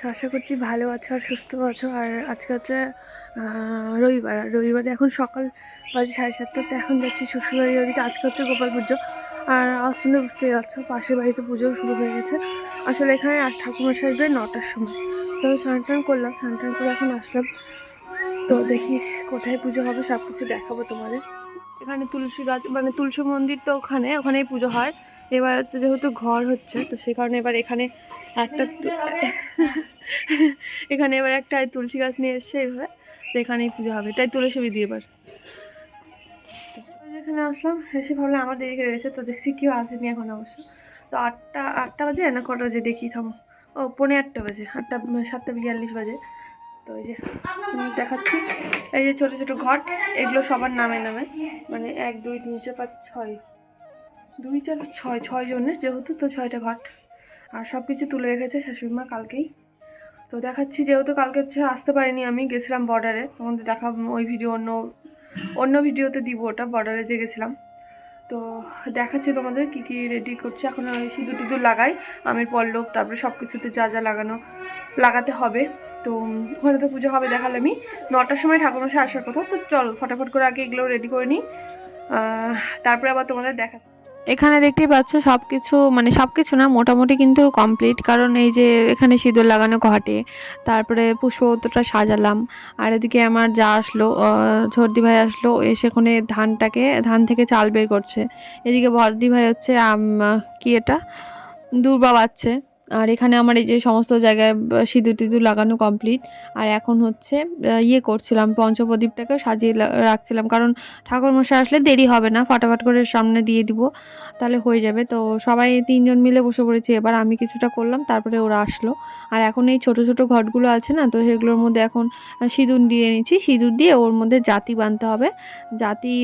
আছো আশা করছি ভালো আছো আর সুস্থ আছো। আর আজকে হচ্ছে রবিবার। আর রবিবারে এখন সকাল বাজে সাড়ে সাতটাতে এখন যাচ্ছি শ্বশুরবাড়ির ওদিকে আজকে হচ্ছে গোপাল পুজো। আর শুনে বুঝতেই পারছ, পাশের বাড়িতে পুজো শুরু হয়ে গেছে। আসলে এখানে আজ ঠাকুমার সাজবে নটার সময়। তো আমি স্নান টান করলাম, স্নান টান করে এখন আসলাম। তো দেখি কোথায় পুজো হবে সব কিছু দেখাবো তোমাদের। এখানে তুলসী গাছ মানে তুলসী মন্দির তো ওখানে, ওখানেই পুজো হয়। এবার হচ্ছে যেহেতু ঘর হচ্ছে, তো সেই কারণে এবার এখানে একটা এখানে এবার একটা তুলসী গাছ নিয়ে এসছে এইভাবে তো এখানেই পুজো হবে। তাই তুলসী বিধি এবার। যেখানে আসলাম, এসে ভাবলাম আমার দেরি হয়ে গেছে, তো দেখছি কেউ আসেনি এখন অবশ্য। তো আটটা আটটা বাজে না কটা বাজে? দেখি, থামো। ও, পৌনে আটটা বাজে, আটটা, সাতটা বিয়াল্লিশ বাজে। তো এই যে দেখাচ্ছি, এই যে ছোটো ছোটো ঘট এগুলো সবার নামে নামে মানে এক, দুই, তিন, চার, পাঁচ, ছয়। দুই চার, ছয় ছয় জনের যেহেতু, তো ছয়টা ঘট আর সব কিছু তুলে রেখেছে শাশুড়ি মা কালকেই। তো দেখাচ্ছি, যেহেতু কালকে হচ্ছে আসতে পারিনি আমি, গেছিলাম বর্ডারে তোমাদের দেখা, ওই ভিডিও অন্য অন্য ভিডিওতে দিব ওটা বর্ডারে যে গেছিলাম। তো দেখাচ্ছি তোমাদের কি কি রেডি করছে। এখন সিঁদুর টিঁদুর লাগাই, আমের পল্লব, তারপরে সব কিছুতে যা যা লাগানো, লাগাতে হবে। তো ওখানে তো পুজো হবে দেখালে আমি নটার সময় ঠাকুর ঠাকুরমশাই আসার কথা, তো চলো, ফটাফট করে আগে এগুলো রেডি করে নিই। তারপরে আবার তোমাদের দেখা এখানে দেখতেই পাচ্ছ সব কিছু মানে সব কিছু না মোটামুটি কিন্তু কমপ্লিট কারণ এই যে এখানে সিঁদুর লাগানো ঘটে, তারপরে পুষ্পতটা সাজালাম, আর এদিকে আমার যা আসলো ঝর্দি ভাই আসলো, এসে ওখানে ধানটাকে, ধান থেকে চাল বের করছে, এদিকে ভর্দি ভাই হচ্ছে কি এটা? দূর্বা বাচ্ছে আর এখানে আমার এই যে সমস্ত জায়গায় সিঁদুর টিঁদুর লাগানো কমপ্লিট আর এখন হচ্ছে ইয়ে করছিলাম, পঞ্চপ্রদীপটাকে সাজিয়ে রাখছিলাম। কারণ ঠাকুর মশাই আসলে দেরি হবে না, ফাটাফাট করে সামনে দিয়ে দিব, তাহলে হয়ে যাবে। তো সবাই তিনজন মিলে বসে পড়েছি, এবার আমি কিছুটা করলাম, তারপরে ওরা আসলো। আর এখন এই ছোট ছোট ঘটগুলো আছে না, তো সেগুলোর মধ্যে এখন সিঁদুর দিয়ে নিচ্ছি সিঁদুর দিয়ে ওর মধ্যে জাতি বাঁধতে হবে। জাতি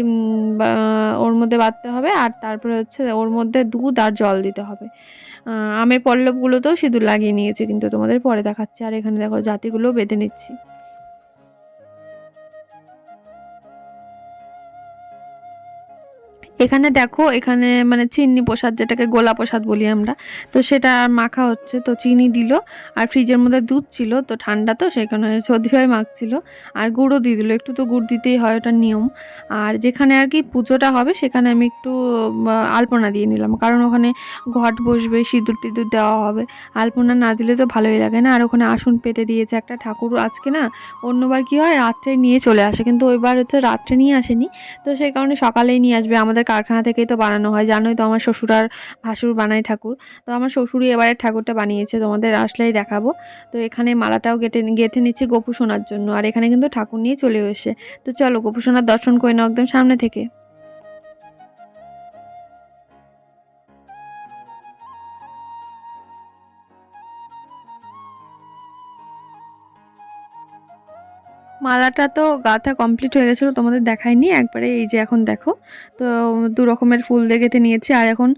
ওর মধ্যে বাঁধতে হবে, আর তারপরে হচ্ছে ওর মধ্যে দুধ আর জল দিতে হবে। আমের পল্লবগুলোতেও সিঁদুর লাগিয়ে নিয়েছি, কিন্তু তোমাদের পরে দেখাচ্ছি। আর এখানে দেখো, জাতিগুলো বেঁধে নিচ্ছি। এখানে দেখো, এখানে মানে চিনি প্রসাদ যেটাকে গোলা প্রসাদ বলি আমরা, তো সেটা আর মাখা হচ্ছে, তো চিনি দিল, আর ফ্রিজের মধ্যে দুধ ছিল, তো ঠান্ডা তো, সেখানে সর্দি ভাই মাখছিল, আর গুঁড়ো দিয়ে দিল, একটু তো গুড় দিতেই হয়, ওটা নিয়ম। আর যেখানে আর কি পুজোটা হবে, সেখানে আমি একটু আলপনা দিয়ে নিলাম, কারণ ওখানে ঘট বসবে, সিঁদুর টিঁদুর দেওয়া হবে, আলপনা না দিলে তো ভালোই লাগে না, আর ওখানে আসন পেতে দিয়েছে একটা ঠাকুর আজকে না, অন্যবার কি হয়, রাত্রে নিয়ে চলে আসে, কিন্তু ওইবার হচ্ছে রাত্রে নিয়ে আসেনি, তো সেই কারণে সকালেই নিয়ে আসবে, আমাদের কারখানা থেকেই তো বানানো হয়। জানোই তো আমার শ্বশুর আর ভাসুর বানায় ঠাকুর। তো আমার শ্বশুরই এবারে ঠাকুরটা বানিয়েছে, তোমাদের আসলেই দেখাবো। তো এখানে মালাটাও গেটে গেঁথে নিচ্ছি গোপু সোনার জন্য। আর এখানে কিন্তু ঠাকুর নিয়ে চলে এসে। তো চলো গোপু সোনার দর্শন করে নাও একদম সামনে থেকে। মালাটা তো গাঁথা কমপ্লিট হয়ে গেছিল, তোমাদের দেখায়নি একবারে এই যে এখন দেখো। তো দু রকমের ফুল গেঁথে নিয়েছি, আর এখন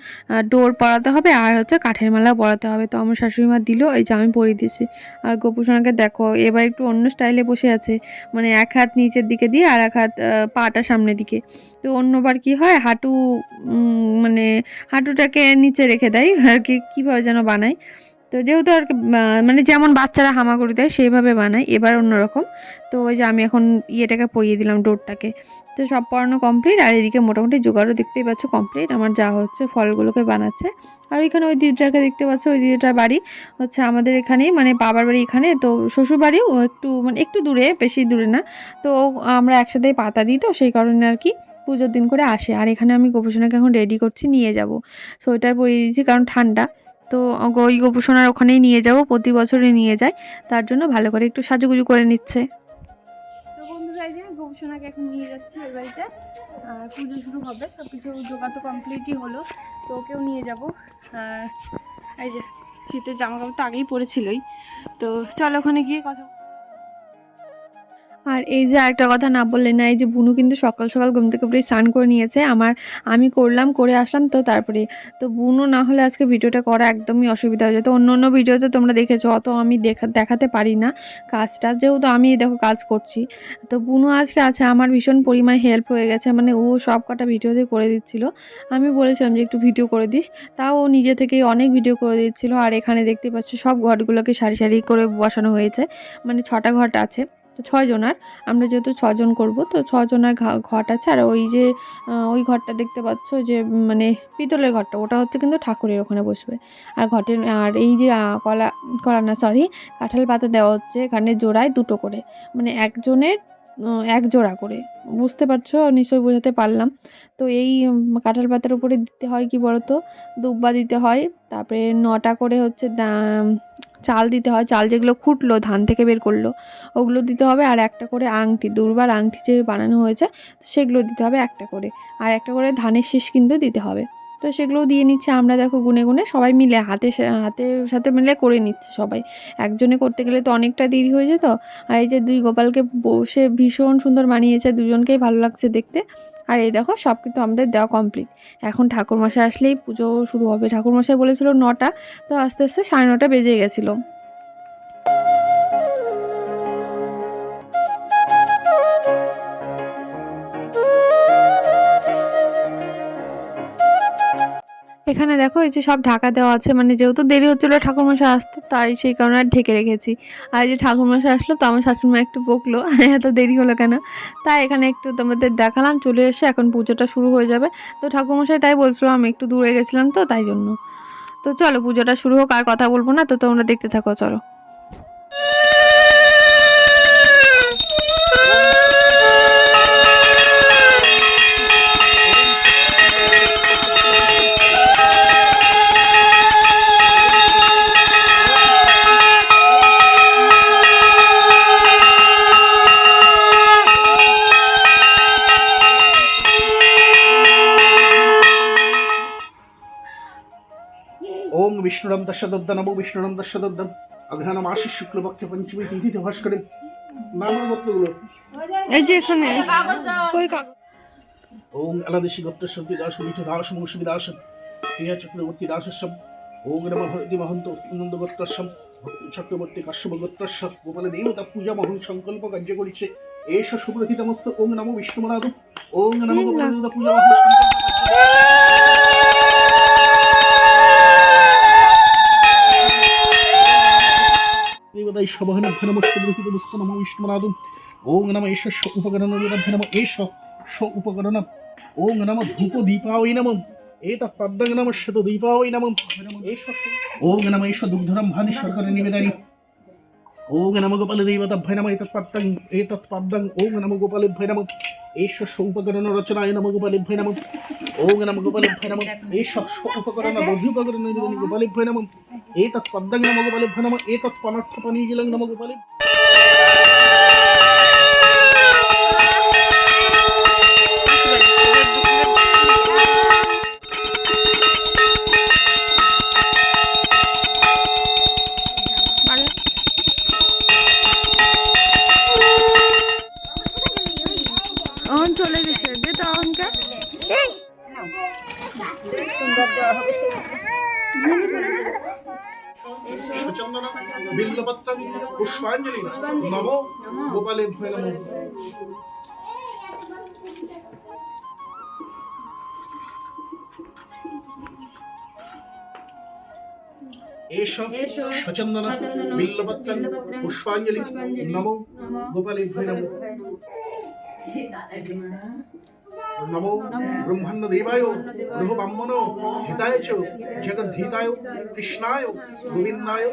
ডোর পরাতে হবে, আর হচ্ছে কাঠের মালা পরাতে হবে। তো আমার শাশুড়ি মা দিল, এই যে আমি পরিয়ে দিয়েছি। আর গোপুসোনাকে দেখো, এবার একটু অন্য স্টাইলে বসে আছে মানে এক হাত নিচের দিকে দিয়ে আর এক হাত পাটা সামনের দিকে। তো অন্যবার কি হয়, হাঁটু মানে হাঁটুটাকে নিচে রেখে দেয়, আর কি, কীভাবে যেন বানায়। তো যেহেতু আর মানে যেমন বাচ্চারা হামাগুড়ি দেয়, সেইভাবে বানায়, এবার অন্যরকম। তো ওই যে আমি এখন ইয়েটাকে পরিয়ে দিলাম, ডোরটাকে। তো সব পড়ানো কমপ্লিট, আর এদিকে মোটামুটি জোগাড়ও দেখতেই পাচ্ছ কমপ্লিট, আমার যা হচ্ছে ফলগুলোকে বানাচ্ছে। আর এখানে ওই দিদিটাকে দেখতে পাচ্ছ, ওই দিদিটার বাড়ি হচ্ছে আমাদের এখানেই মানে বাবার বাড়ি এখানে। তো শ্বশুর বাড়িও একটু মানে একটু দূরে, বেশি দূরে না। তো আমরা একসাথেই পাতা দিই তো, সেই কারণে আর কি পুজোর দিন করে আসে। আর এখানে আমি গোপোষণাকে এখন রেডি করছি, নিয়ে যাব। সোয়েটার পরিয়ে দিয়েছি, কারণ ঠান্ডা। তো ওই গোপুসোনার ওখানেই নিয়ে যাব, প্রতি বছরই নিয়ে যায়। তার জন্য ভালো করে একটু সাজুগুজু করে নিচ্ছে। তো বন্ধুরা, এই এখন নিয়ে যাচ্ছি ওই বাড়িতে। আর পুজো শুরু হবে সব কিছু জোগাড় তো কমপ্লিটই হলো। তো ওকেও নিয়ে যাব। আর এই যে শীতের জামা কাপড় তো আগেই পরেছিলই। তো চল ওখানে গিয়ে কথা আর এই যে আরেকটা কথা না বললে না, এই যে বুনু কিন্তু সকাল সকাল ঘুম থেকে পুরো স্নান করে নিয়েছে। আমার, আমি করলাম, করে আসলাম তো তারপরে। তো বুনু না হলে আজকে ভিডিওটা করা একদমই অসুবিধা হয়ে যেত। অন্য অন্য ভিডিওতে তোমরা দেখেছ, অত আমি দেখা, দেখাতে পারি না। কাজটা, যেহেতু আমি দেখো কাজ করছি। তো বুনু আজকে আছে, আমার ভীষণ পরিমাণে হেল্প হয়ে গেছে। মানে ও সব কটা ভিডিওতে করে দিচ্ছিল। আমি বলেছিলাম যে একটু ভিডিও করে দিস। তাও ও নিজে থেকেই অনেক ভিডিও করে দিচ্ছিল। আর এখানে দেখতে পাচ্ছ, সব ঘরগুলোকে সারি সারি করে বসানো হয়েছে। মানে ছটা ঘট আছে। তো ছয়জনার। আমরা যেহেতু ছজন করব, তো ছজনের ঘট আছে। আর ওই যে ওই ঘরটা দেখতে পাচ্ছ যে মানে পিতলের ঘরটা, ওটা হচ্ছে কিন্তু ঠাকুরের ওখানে বসবে। আর ঘটের, আর এই যে কলা কলা না সরি কাঁঠাল পাতা দেওয়া হচ্ছে এখানে জোড়ায় দুটো করে। মানে একজনের এক জোড়া করে। বুঝতে পারছ? নিশ্চয়ই বোঝাতে পারলাম। তো এই কাঁঠাল পাতার উপরে দিতে হয় কি বলতো? দুব্বা দিতে হয়। তারপরে নটা করে হচ্ছে চাল দিতে হয়, চাল যেগুলো খুঁটলো, ধান থেকে বের করল, ওগুলো দিতে হবে আর একটা করে আংটি, দুর্বার আংটি যে বানানো হয়েছে সেগুলো দিতে হবে একটা করে। আর একটা করে ধানের শীষ কিন্তু দিতে হবে। তো সেগুলোও দিয়ে নিচ্ছে, আমরা দেখো গুনে গুনে সবাই মিলে, হাতে হাতে সাথে মিলে করে নিচ্ছে সবাই। একজনে করতে গেলে তো অনেকটা দেরি হয়ে যেত। আর এই যে দুই গোপালকে বসে ভীষণ সুন্দর মানিয়েছে, দুজনকেই ভালো লাগছে দেখতে। আর এই দেখো, সব কিন্তু আমাদের দেওয়া কমপ্লিট এখন ঠাকুরমশাই আসলেই পুজো শুরু হবে। ঠাকুরমশাই বলেছিল নটা, তো আস্তে আস্তে সাড়ে নটা বেজে গেছিল। এখানে দেখো, এই যে সব ঢাকা দেওয়া আছে মানে যেহেতু দেরি হচ্ছিল ঠাকুরমশাই আসতে, তাই সেই কারণে আর ঢেকে রেখেছি। আর যে ঠাকুরমশাই আসলো, তো আমার শাশুড়িমা একটু বকলো, এত দেরি হলো কেন? তাই এখানে একটু তোমাদের দেখালাম, চলে এসে এখন পুজোটা শুরু হয়ে যাবে। তো ঠাকুরমশাই তাই বলছিলো, আমি একটু দূরে গেছিলাম তো, তাই জন্য। তো চলো পুজোটা শুরু হোক, আর কথা বলব না, তো তোমরা দেখতে থাকো, চলো। বিষ্ণুরম দশদদ্দ নমো বিষ্ণুরম দশদদ্দম অঘ্রাণ মাসি শুক্লপক্ষে পঞ্চমী তিথিতে ভাস্করে নামের গোত্রগুলো এই যে এখানে কই কাগজ ওং আলাদেশি গোত্র সন্তি দাস মিঠু দাস মৌসুমী দাস ক্রিয়া চক্রবর্তী দাসস্যম। ওং নম ভরতি মহন্ত নন্দ গোত্রস্যম। চক্রবর্তী কাশ্যপ গোত্রস্য গোপালে দেবতা পূজা মহং সংকল্প কার্য করিছে। এষ সুব্রহিতমস্ত ওং নমো বিষ্ণুমনাদ ওং নমো গোপাল দেবতা পূজা মহং সংকল্প দেবতাই সবহনভ্য নম সুব্রহিতমস্ত নমো বিষ্ণুমনাদ ওং नम এষ উপকরণ নম এষ স উপকরণ। ওং নম ধূপ দীপাওই নম। এতৎ পদ্মং নম শত দীপাওই एष এষ ওং एष এষ দুগ্ধরম ভানি শর্কর নিবেদনী। ওং नम গোপাল দেবতাভ্য নম। এতৎ পদ্মং এতৎ পদ্মং ওং নম সৌপকরণ রচনায় নম গোপালেভ্য নম ওং নম গোপালেভ্য নম এষ স উপকরণ দধি উপকরণ নিবেদনী গোপালেভ্য নম এতৎ পদ্মং নম গোপালেভ্য নম এতৎ পনর্থ পনীজলং নম গোপালেভ্য বিল্লপত্র পুষ্পাঞ্জলি নম গোপালে ভয় নম। এষ সচন্দন বিল্লপত্র পুষ্পাঞ্জলি নম গোপালে ভয় নম। নমো ব্রহ্মাণ্ড দেবায় গ্রহ ব্রাহ্মণ হিতায় চ জগদ্ধিতায় কৃষ্ণায় গোবিন্দায়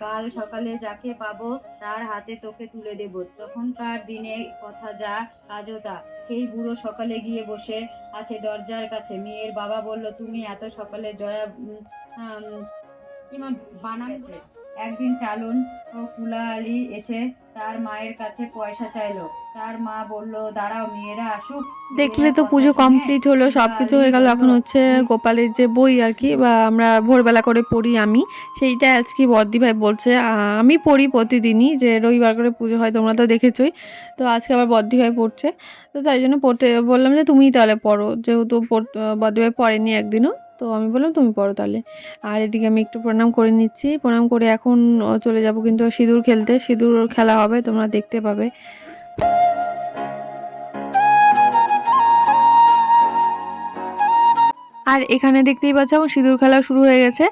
কাল সকালে যাকে পাবো তার হাতে তোকে তুলে দেব। তখনকার দিনে কথা যা কাজও তা। সেই বুড়ো সকালে গিয়ে বসে আছে দরজার কাছে। মেয়ের বাবা বলল তুমি এত সকালে জয়া বানাচ্ছে একদিন চালুন ও কুলালি এসে তার মায়ের কাছে পয়সা চাইলো। তার মা বলল দাঁড়াও মেয়েরা আসুক। দেখলে তো পুজো কমপ্লিট হলো সব কিছু হয়ে গেল। এখন হচ্ছে গোপালের যে বই আর কি বা আমরা ভোরবেলা করে পড়ি আমি সেইটা আজকে বর্দি ভাই বলছে আমি পড়ি প্রতিদিনই যে রবিবার করে পুজো হয় তোমরা তো দেখেছোই। তো আজকে আবার বর্দি ভাই পড়ছে। তো তাই জন্য পড়তে বললাম যে তুমিই তাহলে পড়ো যেহেতু বর্দি ভাই পড়েনি একদিনও। তো আমি বললাম, তুমি পড়ো তাহলে। আর এদিকে আমি একটু প্রণাম করে নিচ্ছি। প্রণাম করে এখন চলে যাব কিন্তু সিঁদুর খেলতে। সিঁদুর খেলা হবে, তোমরা দেখতে পাবে। আর এখানে দেখতেই পাচ্ছ এখন সিঁদুর খেলা শুরু হয়ে গেছে।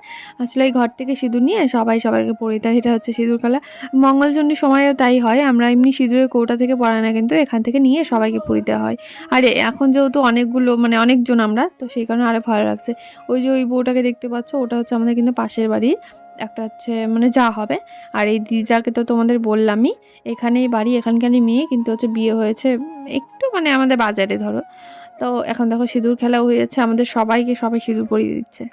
আসলে এই ঘর থেকে সিঁদুর নিয়ে সবাই সবাইকে পড়ি, তাই এটা হচ্ছে সিঁদুর খেলা। মঙ্গলচণ্ডীর সময়ও তাই হয়, আমরা এমনি সিঁদুরের কৌটা থেকে পড়াই না, কিন্তু এখান থেকে নিয়ে সবাইকে পড়িতে হয়। আর এখন যেহেতু অনেকগুলো মানে অনেকজন আমরা, তো সেই কারণে আরও ভালো লাগছে। ওই যে ওই বউটাকে দেখতে পাচ্ছ, ওটা হচ্ছে আমাদের কিন্তু পাশের বাড়ির, একটা হচ্ছে মানে যা হবে। আর এই দিদাকে তো তোমাদের বললামই, এখানেই বাড়ি, এখানকারই মেয়ে, কিন্তু হচ্ছে বিয়ে হয়েছে একটু মানে আমাদের বাজারে ধরো। তো এখন দেখো সিঁদুর খেলাও যাচ্ছে। আমাদের সবাইকে সবাই সিঁদুর পরিয়ে দিচ্ছে।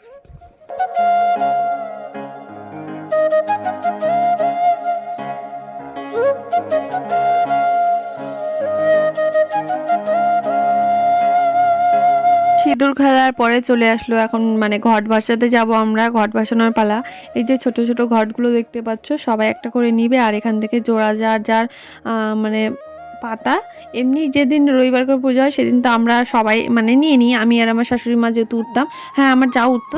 সিঁদুর খেলার পরে চলে আসলো এখন মানে ঘট ভাসাতে যাব আমরা, ঘট ভাসানোর পালা। এই যে ছোট ছোট ঘটগুলো দেখতে পাচ্ছ, সবাই একটা করে নিবে আর এখান থেকে জোড়া যার যার মানে পাতা এমনি যেদিন রবিবার করে পুজো হয়, সেদিন তো আমরা সবাই মানে নিয়ে নিই। আমি আর আমার শাশুড়ি মা যেহেতু উঠতাম। হ্যাঁ আমার যা উঠতো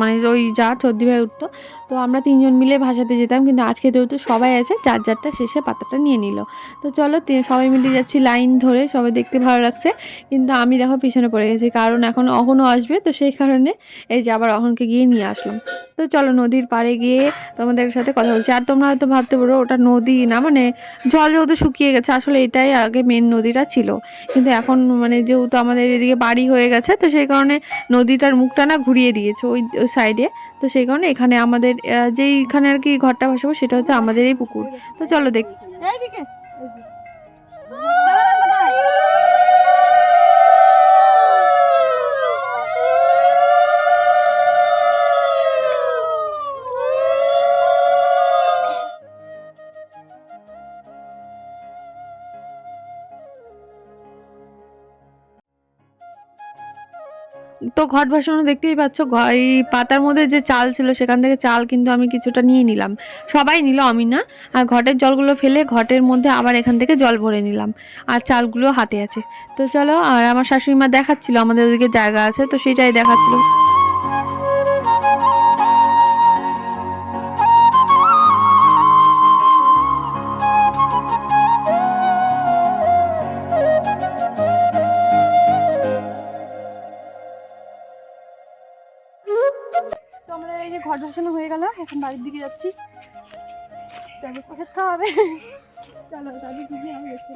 মানে ওই যা চর্দি ভাই উঠতো, তো আমরা তিনজন মিলে ভাসাতে যেতাম। কিন্তু আজকে যেহেতু সবাই আছে যার যারটা শেষে পাতাটা নিয়ে নিল। তো চলো সবাই মিলে যাচ্ছি লাইন ধরে, সবাই দেখতে ভালো লাগছে। কিন্তু আমি দেখো পিছনে পড়ে গেছি, কারণ এখন অহনও আসবে, তো সেই কারণে এই যে আবার অহনকে গিয়ে নিয়ে আসলাম। তো চলো, নদীর পাড়ে গিয়ে তোমাদের সাথে কথা বলছি। আর তোমরা হয়তো ভাবতে পারো, ওটা নদী না মানে জল যেহেতু শুকিয়ে গেছে, আসলে এটাই আগে মেন নদীটা ছিল। কিন্তু এখন মানে যেহেতু আমাদের এদিকে বাড়ি হয়ে গেছে, তো সেই কারণে নদীটার মুখটা না ঘুরিয়ে দিয়েছে ওই সাইডে তো সেই কারণে এখানে আমাদের যেইখানে আর কি ঘরটা ভাসাবো সেটা হচ্ছে আমাদের এই পুকুর। তো চলো দেখ ঘট ভাসানো দেখতেই পাচ্ছ এই পাতার মধ্যে যে চাল ছিল সেখান থেকে চাল কিন্তু আমি কিছুটা নিয়ে নিলাম। সবাই নিল আমি না আর ঘটের জলগুলো ফেলে ঘটের মধ্যে আবার এখান থেকে জল ভরে নিলাম, আর চালগুলো হাতে আছে। তো চলো, আর আমার শাশুড়ি মা দেখাচ্ছিল, আমাদের ওদিকে জায়গা আছে, তো সেটাই দেখাচ্ছিল। বাড়ির দিকে যাচ্ছি। চলো প্রসাদ হবে চলো তাদের দিকে আমি দেখছি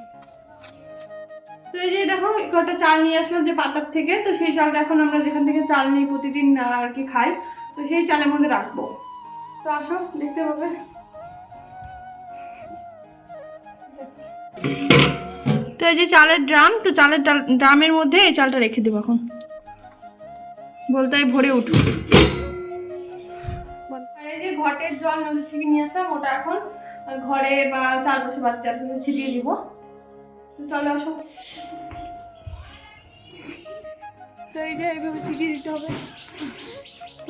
তো এই যে দেখো কটা চাল নিয়ে আসলাম যে পাতার থেকে। তো সেই চালটা এখন আমরা যেখান থেকে চাল নিই প্রতিদিন আর কি খাই, তো সেই চালের মধ্যে রাখব। তো আসো, দেখতে পাবে। তো এই যে চালের ড্রাম, তো চালের ড্রামের মধ্যে এই চালটা রেখে দেবো এখন। বলতে ভরে উঠুক। ঘটের জল নদীর থেকে নিয়ে আসলাম, ওটা এখন ঘরে বা চারপাশে বাচ্চার ছিটিয়ে দিব। চলো আসো। তো এইটা এইভাবে ছিটিয়ে দিতে হবে।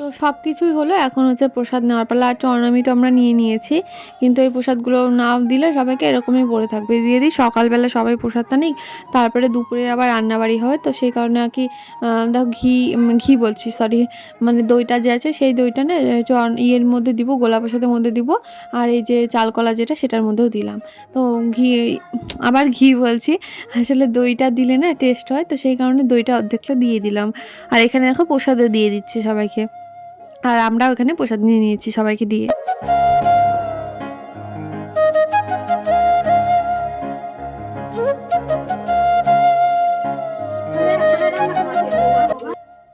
তো সব কিছুই হলো এখন হচ্ছে প্রসাদ নেওয়ার পালা। আর চরণামি তো আমরা নিয়ে নিয়েছি। কিন্তু এই প্রসাদগুলো না দিলে সবাইকে এরকমই পড়ে থাকবে। দিয়ে দিই, সকালবেলা সবাই প্রসাদটা নিই তারপরে দুপুরে আবার রান্নাবাড়ি হয়। তো সেই কারণে আর কি দেখো ঘি ঘি বলছি সরি মানে দইটা যে আছে সেই দইটা না ইয়ের মধ্যে দিব গোলা প্রসাদের মধ্যে দিব। আর এই যে চালকলা যেটা, সেটার মধ্যেও দিলাম। তো ঘি, আবার ঘি বলছি, আসলে দইটা দিলে না টেস্ট হয়। তো সেই কারণে দইটা অর্ধেকটা দিয়ে দিলাম। আর এখানে দেখো প্রসাদও দিয়ে দিচ্ছে সবাইকে। আর আমরা ওখানে প্রসাদ নিয়ে নিয়েছি সবাইকে দিয়ে।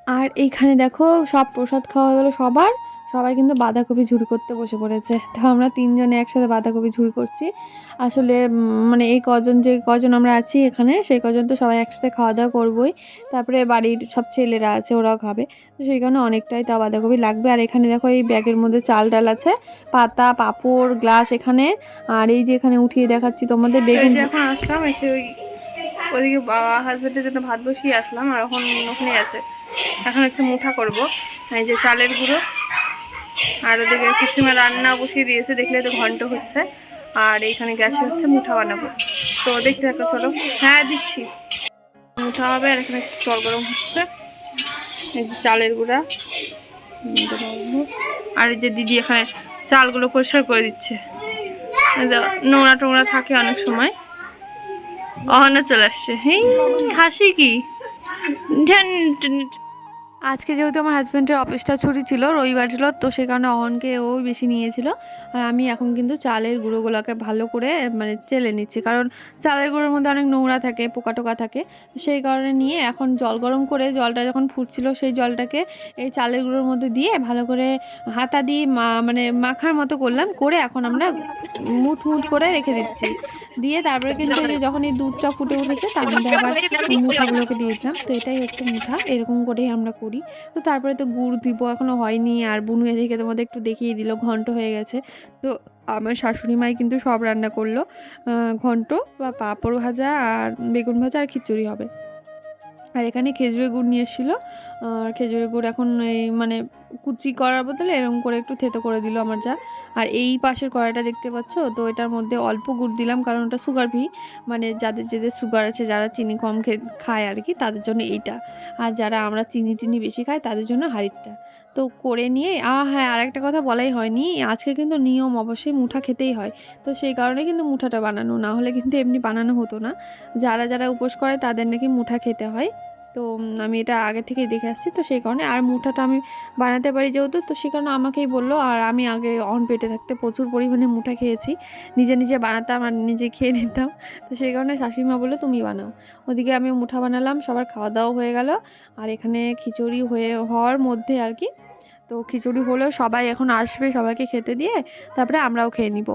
আর এইখানে দেখো সব প্রসাদ খাওয়া গেলো সবার। সবাই কিন্তু বাঁধাকপি ঝুড়ি করতে বসে পড়েছে। তো আমরা তিনজনে একসাথে বাঁধাকপি ঝুড়ি করছি। আসলে মানে এই কজন যে কজন আমরা আছি এখানে সেই কজন তো সবাই একসাথে খাওয়া দাওয়া করবোই। তারপরে বাড়ির সব ছেলেরা আছে ওরাও খাবে। তো সেই কারণে অনেকটাই তা বাঁধাকপি লাগবে। আর এখানে দেখো এই ব্যাগের মধ্যে চাল ডাল আছে পাতা পাপড় গ্লাস এখানে। আর এই যে এখানে উঠিয়ে দেখাচ্ছি তোমাদের বেগুন। এখন আসলাম এসে ওই ওদিকে বাবা হাজবেন্ডের জন্য ভাত বসিয়ে আসলাম। আর এখন ওখানে আছে। এখন হচ্ছে মুঠা করব। এই যে চালের গুঁড়ো। আর ওদিকে কুসুমা রান্না বসিয়ে দিয়েছে, দেখলে তো ঘন্ট হচ্ছে। আর এইখানে গ্যাসে হচ্ছে মুঠা বানাবো। তো দেখতে থাকো, চলো। হ্যাঁ দিচ্ছি। মুঠা হবে, আর এখানে জল গরম হচ্ছে। এই চালের গুঁড়া। আর এই যে দিদি এখানে চালগুলো পরিষ্কার করে দিচ্ছে। নোংরা টোংরা থাকে অনেক সময়। অহনা চলে আসছে। হাসি কি? টেন- আজকে যেহেতু আমার হাজব্যান্ডের অফিসটা ছুটি ছিল, রবিবার ছিল, তো সে কারণে অহনকে ও বেশি নিয়েছিল। আর আমি এখন কিন্তু চালের গুঁড়োগুলোকে ভালো করে মানে চেলে নিচ্ছি। কারণ চালের গুঁড়োর মধ্যে অনেক নোংরা থাকে, পোকা টোকা থাকে। সেই কারণে নিয়ে এখন জল গরম করে জলটা যখন ফুটছিল, সেই জলটাকে এই চালের গুঁড়োর মধ্যে দিয়ে ভালো করে হাতা দিয়ে মানে মাখার মতো করলাম। করে এখন আমরা মুঠ মুঠ করে রেখে দিচ্ছি। দিয়ে তারপরে কিন্তু যখন এই দুধটা ফুটে উঠেছে, তার মধ্যে আবার মুঠাগুলোকে দিয়ে দিলাম। তো এটাই হচ্ছে মুঠা, এরকম করেই আমরা করি। তো তারপরে তো গুড় দিব এখনও হয়নি, আর বুনু এদিকে তোমাদের একটু দেখিয়ে দিল, ঘন্ট হয়ে গেছে। তো আমার শাশুড়ি মাই কিন্তু সব রান্না করল। ঘন্ট বা পাঁপড় ভাজা আর বেগুন ভাজা আর খিচুড়ি হবে। আর এখানে খেজুরের গুড় নিয়ে এসেছিল। আর খেজুরের গুড় এখন এই মানে কুচি করার বদলে এরকম করে একটু থেতো করে দিল আমার যা। আর এই পাশের কড়াইটা দেখতে পাচ্ছ? তো এটার মধ্যে অল্প গুড় দিলাম কারণ ওটা সুগার ফ্রি মানে যাদের যাদের সুগার আছে, যারা চিনি কম খায় আর কি, তাদের জন্য এইটা। আর যারা আমরা চিনি টিনি বেশি খাই, তাদের জন্য হাঁড়িটা তো করে নিয়ে, আ হ্যাঁ আর একটা কথা বলাই হয়নি। আজকে কিন্তু নিয়ম অবশ্যই মুঠা খেতেই হয়। তো সেই কারণে কিন্তু মুঠাটা বানানো, না হলে কিন্তু এমনি বানানো হতো না। যারা যারা উপোস করে তাদের নাকি মুঠা খেতে হয়। তো আমি এটা আগে থেকেই দেখে আসছি। তো সেই কারণে আর মুঠাটা আমি বানাতে পারি যেহেতু, তো সেই কারণে আমাকেই বলল। আর আমি আগে অন পেটে থাকতে প্রচুর পরিমাণে মুঠা খেয়েছি। নিজে নিজে বানাতাম আর নিজে খেয়ে নিতাম। তো সেই কারণে শাশুড়িমা বলল, তুমি বানাও। ওদিকে আমি মুঠা বানালাম, সবার খাওয়া দাওয়া হয়ে গেল। আর এখানে খিচুড়ি হয়ে, হওয়ার মধ্যে আর কি তো খিচুড়ি হলেও সবাই এখন আসবে সবাইকে খেতে দিয়ে, তারপরে আমরাও খেয়ে নিব।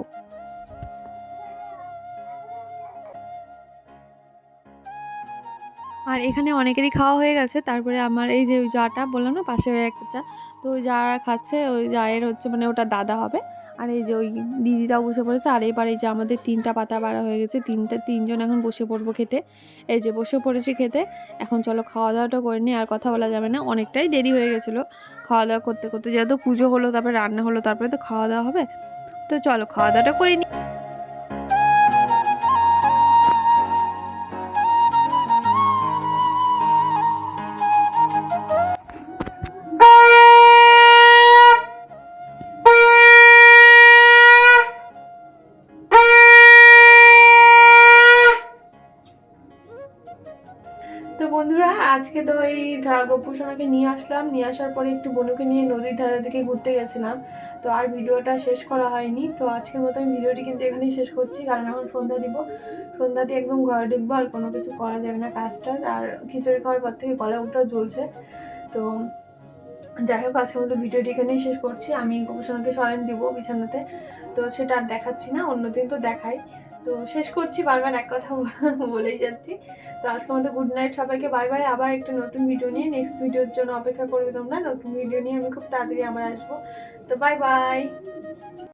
আর এখানে অনেকেরই খাওয়া হয়ে গেছে, তারপরে আমার এই যে ওই জাটা বললাম না পাশে একটা চা, তো ওই যারা খাচ্ছে, ওই জায়ের হচ্ছে মানে ওটা দাদা হবে। আর এই যে ওই দিদিটাও বসে পড়েছে, আর এবার এই যে আমাদের তিনটা পাতা বাড়া হয়ে গেছে, তিনটা, তিনজন এখন বসে পড়ব খেতে। এই যে বসে পড়েছি খেতে, এখন চলো খাওয়া দাওয়াটা করে নিই, আর কথা বলা যাবে না, অনেকটাই দেরি হয়ে গেছিল খাওয়া দাওয়া করতে করতে। যেহেতু পুজো হলো, তারপরে রান্না হলো, তারপরে তো খাওয়া দাওয়া হবে। তো চলো খাওয়া দাওয়াটা করে নিই আজকে তো ওই গোপুসোনাকে নিয়ে আসলাম। নিয়ে আসার পরে একটু বনুকে নিয়ে নদীর ধারে দিকে ঘুরতে গেছিলাম। তো আর ভিডিওটা শেষ করা হয়নি। তো আজকের মতো আমি ভিডিওটি কিন্তু এখানেই শেষ করছি, কারণ এখন সন্ধ্যা দিব। সন্ধ্যাতে একদম ঘরে ঢুকবো আর কোনো কিছু করা যাবে না কাজটা। আর খিচুড়ি খাওয়ার পর থেকে গলা উঠা জ্বলছে। তো যাই হোক, আজকের মতো ভিডিওটি এখানেই শেষ করছি। আমি গোপুসোনাকে শয়ন দিব বিছানাতে। তো সেটা আর দেখাচ্ছি না, অন্যদিন তো দেখাই। তো শেষ করছি, বারবার এক কথা বলেই যাচ্ছি। তো আজকের মতো গুড নাইট সবাইকে বাই বাই আবার একটা নতুন ভিডিও নিয়ে নেক্সট ভিডিওর জন্য অপেক্ষা করবে তোমরা। নতুন ভিডিও নিয়ে আমি খুব তাড়াতাড়ি আমার আসব। তো বাই বাই